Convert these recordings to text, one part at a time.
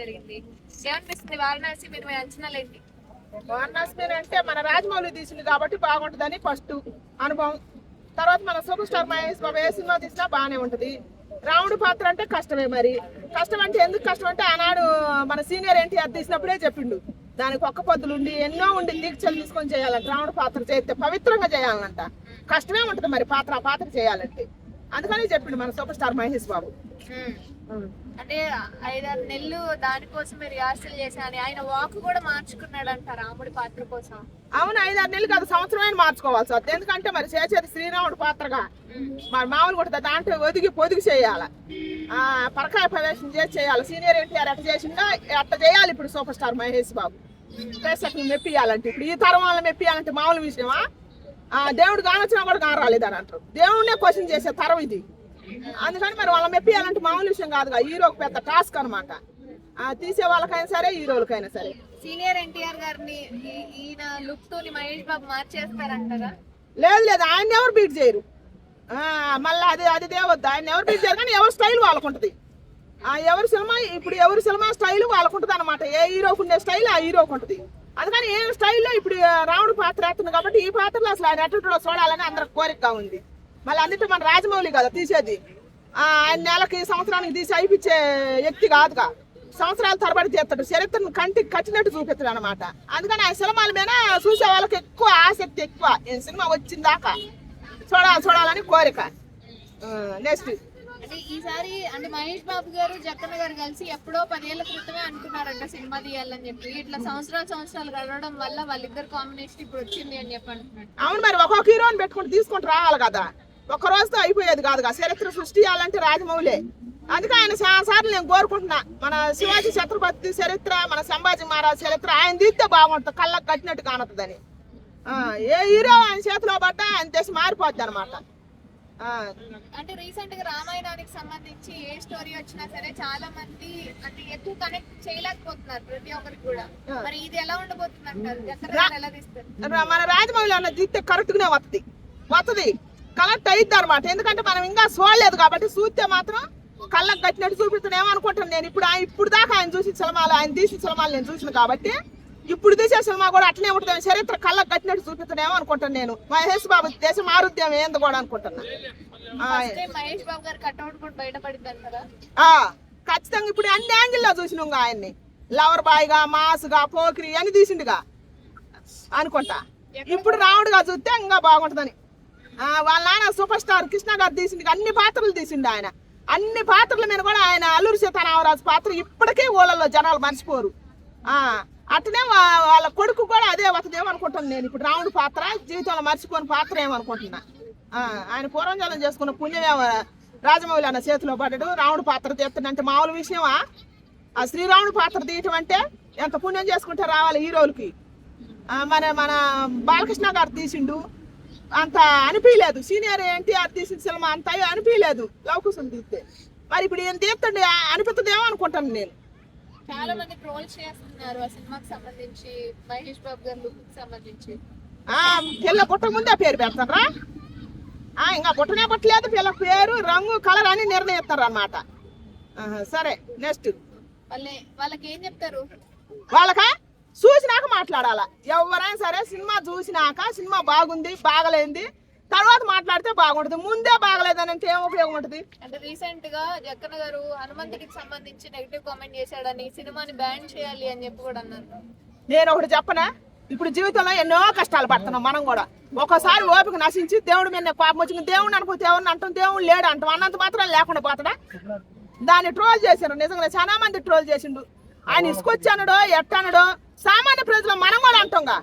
జరిగింది. ఏమనిపిస్తుంది వారణాసి మీరు మీ అంచనాలు ఏంటి వారణాసి అంటే మన రాజమౌళి తీసింది కాబట్టి బాగుంటుందని ఫస్ట్ అనుభవం. తర్వాత మన సూపర్ స్టార్ మహేష్ బాబు ఏ సినిమా తీసినా బాగానే ఉంటది. రాముడి పాత్ర అంటే కష్టమే మరి. కష్టం అంటే ఎందుకు కష్టం అంటే ఆనాడు మన సీనియర్ ఎన్టీఆర్ తీసినప్పుడే చెప్పిండు. దానికి ఒక్క పొద్దులు ఉండి ఎన్నో ఉండి దీక్షలు తీసుకొని చేయాలంట. రాముడి పాత్ర చేస్తే పవిత్రంగా చేయాలంట. కష్టమే ఉంటది మరి పాత్ర ఆ పాత్ర చేయాలంటే. అందుకని చెప్పిండు మన సూపర్ స్టార్ మహేష్ బాబు. అంటే ఐదారు నెలలు దానికోసం మీరు రిహార్సల్ చేశాను ఆయన వాక్ కూడా మార్చుకున్నాడంట రాముడి పాత్ర కోసం. అవును ఐదారు నెలలు కాదు సంవత్సరమైన మార్చుకోవాల్సి వస్తుంది ఎందుకంటే మరి చేసేది శ్రీరాముడు పాత్రగా. మరి మామూలు కూడా దాంట్లో ఒదిగి పొదిగి చేయాలి. ఆ పరకాయ ప్రవేశం చేసి చేయాలి. సీనియర్ ఎన్టీఆర్ ఎట్ట చేసిందా? అట్ట చేయాలి ఇప్పుడు సూపర్ స్టార్ మహేష్ బాబు. ప్రేక్షకులు మెప్పియాలంటే ఇప్పుడు ఈ తరం వాళ్ళని మెప్పియాలంటే మామూలు విషయమా? ఆ దేవుడు కానొచ్చినా కూడా కాన రాలేదని అంటారు. దేవుడినే క్వశ్చన్ చేసే తరం ఇది. అందుకని మరి వాళ్ళని మెప్పియాలంటే మామూలు విషయం కాదుగా. హీరోకి పెద్ద టాస్క్ అనమాట తీసే వాళ్ళకైనా సరే హీరోలకైనా సరే. సీనియర్ ఎన్టీఆర్ గారిని ఈయన లుక్ తోని మహేష్ బాబు మార్చేస్తారంటారా? లేదు లేదు. ఆయన ఎవరు బీట్ చేయరు? ఆ, మళ్ళీ అది అది దేవద్దు ఆయన ఎవరు బీట్ చేయరు? కానీ ఎవరి స్టైల్ వాళ్ళకుంటది. ఆ, ఎవరి సినిమా ఇప్పుడు ఎవరి సినిమా స్టైల్ వాళ్ళకుంటది అనమాట ఏ హీరోకు ఉండే స్టైల్ ఆ హీరోకు ఉంటుంది అందుకని ఏ స్టైల్లో ఇప్పుడు రాముడు పాత్ర వేస్తుంది కాబట్టి ఈ పాత్రలో అసలు ఆయన ఎట్టుంటో చూడాలని అందరికి కోరికగా ఉంది. మళ్ళీ అందుకే మన రాజమౌళి కదా తీసేది. ఆ, ఆయన నెలకి సంవత్సరానికి తీసి అయిపించే వ్యక్తి కాదుగా. సంవత్సరాల తరబడి తీస్తాడు. చరిత్రను కంటికి కట్టినట్టు చూపిస్తాడు అనమాట అందుకని ఆయన సినిమాల మీద చూసే వాళ్ళకి ఎక్కువ ఆసక్తి ఎక్కువ. ఈ సినిమా వచ్చిన దాకా చూడాలి చూడాలని కోరిక. నెక్స్ట్ అంటే ఈసారి అంటే మహేష్ బాబు గారు జక్కన్న గారు కలిసి ఎప్పుడో పదేళ్ళ క్రితమే అనుకున్నారంట సినిమా తీయాలని చెప్పి. ఇట్లా సంవత్సరాలు సంవత్సరాలు గడవడం వల్ల వాళ్ళిద్దరు కాంబినేషన్ ఇప్పుడు వచ్చింది అని చెప్పి అంటున్నాడు అవును మరి ఒక్కొక్క హీరోని పెట్టుకుంటూ తీసుకుంటూ రావాలి కదా. ఒక్క రోజుతో అయిపోయేది కాదుగా. చరిత్ర సృష్టియాలంటే రాజమౌళి. అందుకే ఆయన సార్లు నేను కోరుకుంటున్నా. మన శివాజీ ఛత్రపతి చరిత్ర మన సంభాజీ మహారాజ్ చరిత్ర ఆయన తీస్తే బాగుంటుంది. కళ్ళకు కట్టినట్టు కానుతుందని ఆ, ఏ హీరో ఆయన చేతిలో పడ్డా ఆయన దేశం మారిపోద్ది అనమాట అంటే రీసెంట్గా రామాయణానికి సంబంధించి ఏ స్టోరీ వచ్చినా సరే చాలా మంది అంటే ఎక్కువ కనెక్ట్ చేయలేకపోతున్నారు ప్రతి ఒక్కరికి కూడా. మరి ఇది ఎలా తీస్తారు? మన రాజమౌళి అన్న తీస్తే కరెక్ట్గానే వస్తుంది వస్తుంది కరెక్ట్ అయిద్ది అనమాట ఎందుకంటే మనం ఇంకా చూడలేదు కాబట్టి చూస్తే మాత్రం కళ్ళకు కట్టినట్టు చూపిస్తున్నామో అనుకుంటాను నేను? ఇప్పుడు ఇప్పుడు దాకా ఆయన చూసి సినిమాలు ఆయన తీసిన సినిమాలు నేను చూసిన కాబట్టి ఇప్పుడు తీసే సినిమా కూడా అట్లనే ఉంటుంది. చరిత్ర కళ్ళకు కట్టినట్టు చూపిస్తున్నామో అనుకుంటాను నేను? మహేష్ బాబు దేశం మారుద్దాం ఏంది కూడా అనుకుంటున్నా ఖచ్చితంగా ఇప్పుడు అన్ని యాంగిల్లో చూసినాం ఆయన్ని. లవర్ బాయ్గా మాస్గా పోకిరి అని తీసిండుగా అనుకుంటా. ఇప్పుడు రాముడుగా చూస్తే ఇంకా బాగుంటుందని. వాళ్ళ నాన్న సూపర్ స్టార్ కృష్ణ గారు తీసిండు అన్ని పాత్రలు తీసిండు ఆయన. అన్ని పాత్రల మీద కూడా ఆయన అల్లూరి సీతారామరాజు పాత్ర ఇప్పటికే ఊళ్ళలో జనాలు మర్చిపోరు. ఆ, అట్లనే వాళ్ళ కొడుకు కూడా అదే వతదేమో అనుకుంటాను నేను. ఇప్పుడు రాముడు పాత్ర జీవితంలో మర్చిపోని పాత్ర ఏమనుకుంటున్నా. ఆ, ఆయన పూర్వజలం చేసుకున్న పుణ్యమే రాజమౌళి అన్న చేతిలో పడ్డాడు రాముడు పాత్ర తీస్తాడంటే మామూలు విషయమా? ఆ శ్రీరాముడు పాత్ర తీయటం అంటే ఎంత పుణ్యం చేసుకుంటే రావాలి హీరోలకి. మన మన బాలకృష్ణ గారు తీసిండు. అంత అనిపించలేదు సీనియర్ ఎన్టీఆర్ తీసిన సినిమా అంత అనిపించలేదు లవకుశం తీస్తే. మరి ఇప్పుడు ఏం తీస్తాడు? అనిపిస్తుందేమో అనుకుంటాను నేను. చాలా మంది ట్రోల్స్ చేస్తున్నారు ఆ సినిమాకి సంబంధించి. మహేష్ బాబు గారి లుక్ సంబంధించి. ఆ, పిల్ల పుట్టక ముందే పేరు పెడతారా ఆ, ఇంకా పుట్టనే పుట్టలేదు పిల్ల పేరు రంగు కలర్ అని నిర్ణయిస్తారు అనమాట సరే నెక్స్ట్ వాళ్ళ వాళ్ళకి ఏం చెప్తారు? వాళ్ళకా? చూసినాక మాట్లాడాలా. ఎవరైనా సరే సినిమా చూసినాక సినిమా బాగుంది బాగలేంది తర్వాత మాట్లాడితే బాగుంటుంది ముందే బాగలేదని అంటే ఏం ఉపయోగం ఉంటుంది? అంటే రీసెంట్గా జక్కన్న గారు హనుమంతుడికి సంబంధించి నెగిటివ్ కామెంట్ చేశాడని సినిమాని బ్యాన్ చేయాలి అని చెప్పి కూడా అన్నారు. నేను ఒకటి చెప్పనా? ఇప్పుడు జీవితంలో ఎన్నో కష్టాలు పడుతున్నాం మనం కూడా. ఒక్కోసారి ఓపిక నశించి దేవుడి మీద కోపం వచ్చింది దేవుడిని అనుకుంటే దేవుడిని అంటాం దేవుడు లేడు అంటాం అన్నంత మాత్రం లేకుండా పోతాడా? దాన్ని ట్రోల్ చేశారు నిజంగా చాలా మంది ట్రోల్ చేసిండు ఆయన ఇసుకొచ్చానడో ఎట్టనడో సామాన్య ప్రజలు మనం కూడా అంటాంగా.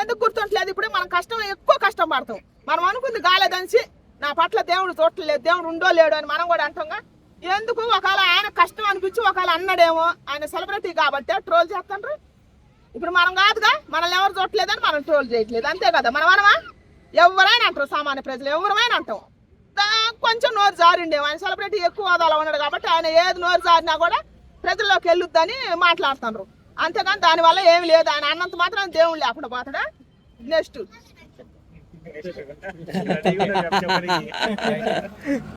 ఎందుకు గుర్తుంటలేదు? ఇప్పుడు మనం కష్టం ఎక్కువ కష్టం పడతాం. మనం అనుకుంది గాలేదనిసి నా పట్ల దేవుడు చూడలేదు దేవుడు ఉండో లేడు అని మనం కూడా అంటాంగా. ఎందుకు? ఒకవేళ ఆయన కష్టం అనిపించి ఒకవేళ అన్నాడేమో ఆయన సెలబ్రిటీ కాబట్టి ట్రోల్ చేస్తాండ్రు. ఇప్పుడు మనం కాదుగా మనల్ని ఎవరు చూడలేదని మనం ట్రోల్ చేయట్లేదు. అంతే కదా మనం మనమా ఎవరైనా అంటారు సామాన్య ప్రజలు ఎవరమైనా అంటాం. కొంచెం నోరు జారిండేమో. ఆయన సెలబ్రిటీ ఎక్కువ హోదాలో ఉన్నాడు కాబట్టి ఆయన ఏది నోరు జారినా కూడా ప్రజల్లోకి వెళ్ళొద్దని మాట్లాడుతున్నారు అంతేగాని దానివల్ల ఏమి లేదు. ఆయన అన్నంత మాత్రం దేవుడు లేకుండా పోతాడా? నెక్స్ట్